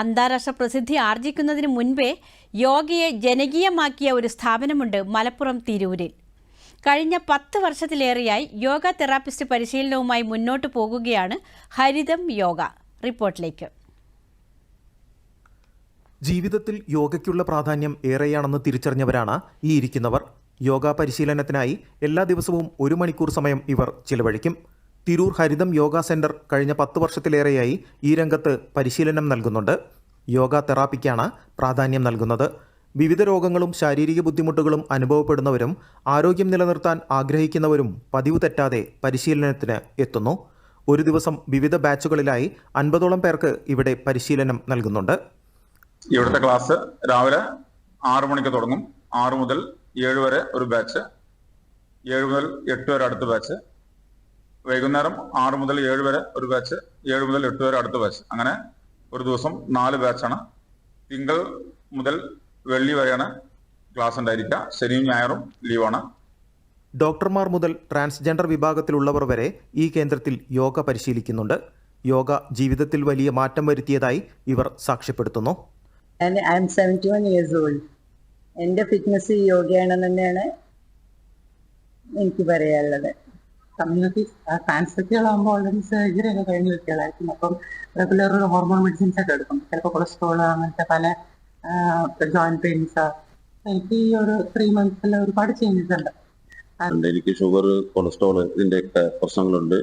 അന്താരാഷ്ട്ര പ്രസിദ്ധി ആർജിക്കുന്നതിന് മുൻപേ യോഗയെ ജനകീയമാക്കിയ ഒരു സ്ഥാപനമുണ്ട് മലപ്പുറം തിരൂരിൽ. കഴിഞ്ഞ പത്ത് വർഷത്തിലേറെയായി യോഗ തെറാപ്പിസ്റ്റ് പരിശീലനവുമായി മുന്നോട്ട് പോകുകയാണ് ഹരിതം യോഗ. റിപ്പോർട്ടിലേക്ക്. ജീവിതത്തിൽ യോഗയ്ക്കുള്ള പ്രാധാന്യം ഏറെയാണെന്ന് തിരിച്ചറിഞ്ഞവരാണ് ഈ ഇരിക്കുന്നവർ. യോഗ പരിശീലനത്തിനായി എല്ലാ ദിവസവും ഒരു മണിക്കൂർ സമയം ഇവർ ചിലവഴിക്കും. തിരൂർ ഹരിതം യോഗ സെന്റർ കഴിഞ്ഞ പത്ത് വർഷത്തിലേറെയായി ഈ രംഗത്ത് പരിശീലനം നൽകുന്നുണ്ട്. യോഗ തെറാപ്പിക്കാണ് പ്രാധാന്യം നൽകുന്നത്. വിവിധ രോഗങ്ങളും ശാരീരിക ബുദ്ധിമുട്ടുകളും അനുഭവപ്പെടുന്നവരും ആരോഗ്യം നിലനിർത്താൻ ആഗ്രഹിക്കുന്നവരും പതിവ് തെറ്റാതെ പരിശീലനത്തിന് എത്തുന്നു. ഒരു ദിവസം വിവിധ ബാച്ചുകളിലായി അൻപതോളം പേർക്ക് ഇവിടെ പരിശീലനം നൽകുന്നുണ്ട്. ഇവിടുത്തെ ക്ലാസ് രാവിലെ ആറു മണിക്ക് തുടങ്ങും. ആറു മുതൽ ഏഴ് വരെ ഒരു ബാച്ച്. ഏഴ് മുതൽ എട്ട് വരെ അടുത്ത ബാച്ച്. വൈകുന്നേരം ആറ് മുതൽ ഏഴ് വരെ ഒരു ബാച്ച് ഏഴ് മുതൽ എട്ട് വരെ അടുത്ത ബാച്ച് അങ്ങനെ ഒരു ദിവസം നാല് ബാച്ചാണ് തിങ്കൾ മുതൽ വെള്ളി വരെയാണ് ക്ലാസ് ഉണ്ടായിരിക്കുക. ശനിയും ഞായറും ലീവാണ് ഡോക്ടർമാർ മുതൽ ട്രാൻസ്ജെൻഡർ വിഭാഗത്തിലുള്ളവർ വരെ ഈ കേന്ദ്രത്തിൽ യോഗ പരിശീലിക്കുന്നുണ്ട്. യോഗ ജീവിതത്തിൽ വലിയ മാറ്റം വരുത്തിയതായി ഇവർ സാക്ഷ്യപ്പെടുത്തുന്നു. And I'm seventy years old എന്റെ ഫിറ്റ്നസ് യോഗയാണെന്ന് തന്നെയാണ് എനിക്ക് പറയാനുള്ളത്. കമ്മ്യൂണിറ്റി ട്രാൻസ്പെക്റ്റുകളാകുമ്പോൾ ഓൾറെഡി സർജറി ഒക്കെ കഴിഞ്ഞ വ്യക്തികളായിരിക്കും അപ്പം റെഗുലർ ഹോർമോൺ മെഡിസിൻസ് ഒക്കെ എടുക്കും. ചിലപ്പോൾ കൊളസ്ട്രോൾ അങ്ങനത്തെ പല ജോയിന്റ് പെയിൻസ് എനിക്ക് ഈ ഒരു ത്രീ മന്ത്സിൽ ഒരുപാട് ചേഞ്ചസ് ഉണ്ട്. എനിക്ക് ഷുഗർ കൊളസ്ട്രോൾ ഇതിന്റെയൊക്കെ പ്രശ്നങ്ങളുണ്ട്.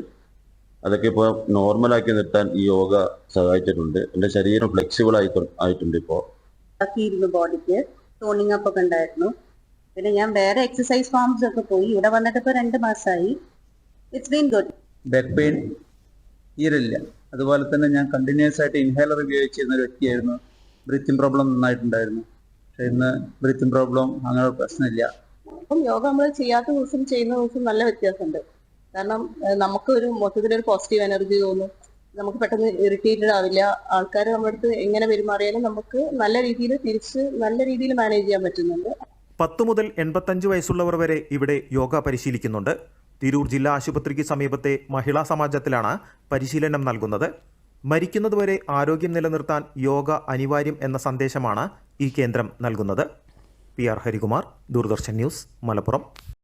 അതൊക്കെ ഇപ്പോൾ നോർമലാക്കി നിർത്താൻ ഈ യോഗ സഹായിച്ചിട്ടുണ്ട്. എന്റെ ശരീരം ഫ്ലെക്സിബിൾ ആയി ആയിട്ടുണ്ട് ഇപ്പോൾ ആക്കിയിരുന്നു ബോഡിക്ക്. ടോണിങ് അപ്പ് ഒക്കെ ഉണ്ടായിരുന്നു. പിന്നെ ഞാൻ വേറെ എക്സസൈസ് ഫോംസ് ഒക്കെ പോയി. ഇവിടെ വന്നിട്ട് ഇപ്പോൾ രണ്ട് മാസമായി it's been good back pain തീരില്ല അതുപോലെ തന്നെ ഞാൻ കണ്ടിന്യൂസ് ആയിട്ട് ഇൻഹേലർ ഉപയോഗിച്ചിരുന്ന ഒരു വ്യക്തിയായിരുന്നു. ബ്രീത്തിങ് പ്രോബ്ലം നന്നായിട്ടുണ്ടായിരുന്നു. പക്ഷെ ഇന്ന് ബ്രീത്തിങ് പ്രോബ്ലം അങ്ങനെ പ്രശ്നമില്ല. അപ്പം യോഗ നമ്മൾ ചെയ്യാത്ത ദിവസം ചെയ്യുന്ന ദിവസം നല്ല വ്യത്യാസമുണ്ട്. കാരണം നമുക്ക് ഒരു മൊത്തത്തിൽ ഒരു പോസിറ്റീവ് എനർജി തോന്നും. നമുക്ക് പെട്ടെന്ന് ഇറിറ്റേറ്റഡ് ആവില്ല. ആൾക്കാർ നമ്മുടെ അടുത്ത് എങ്ങനെ പെരുമാറിയാലും നമുക്ക് നല്ല രീതിയിൽ തിരിച്ച് നല്ല രീതിയിൽ മാനേജ് ചെയ്യാൻ പറ്റുന്നുണ്ട്. പത്ത് മുതൽ എൺപത്തഞ്ച് വയസ്സുള്ളവർ വരെ ഇവിടെ യോഗ പരിശീലിക്കുന്നുണ്ട്. തിരൂർ ജില്ലാ ആശുപത്രിക്ക് സമീപത്തെ മഹിളാ സമാജത്തിലാണ് പരിശീലനം നൽകുന്നത്. മരിക്കുന്നതുവരെ ആരോഗ്യം നിലനിർത്താൻ യോഗ അനിവാര്യം എന്ന സന്ദേശമാണ് ഈ കേന്ദ്രം നൽകുന്നത്. P R Harikumar Doordarshan news Malappuram.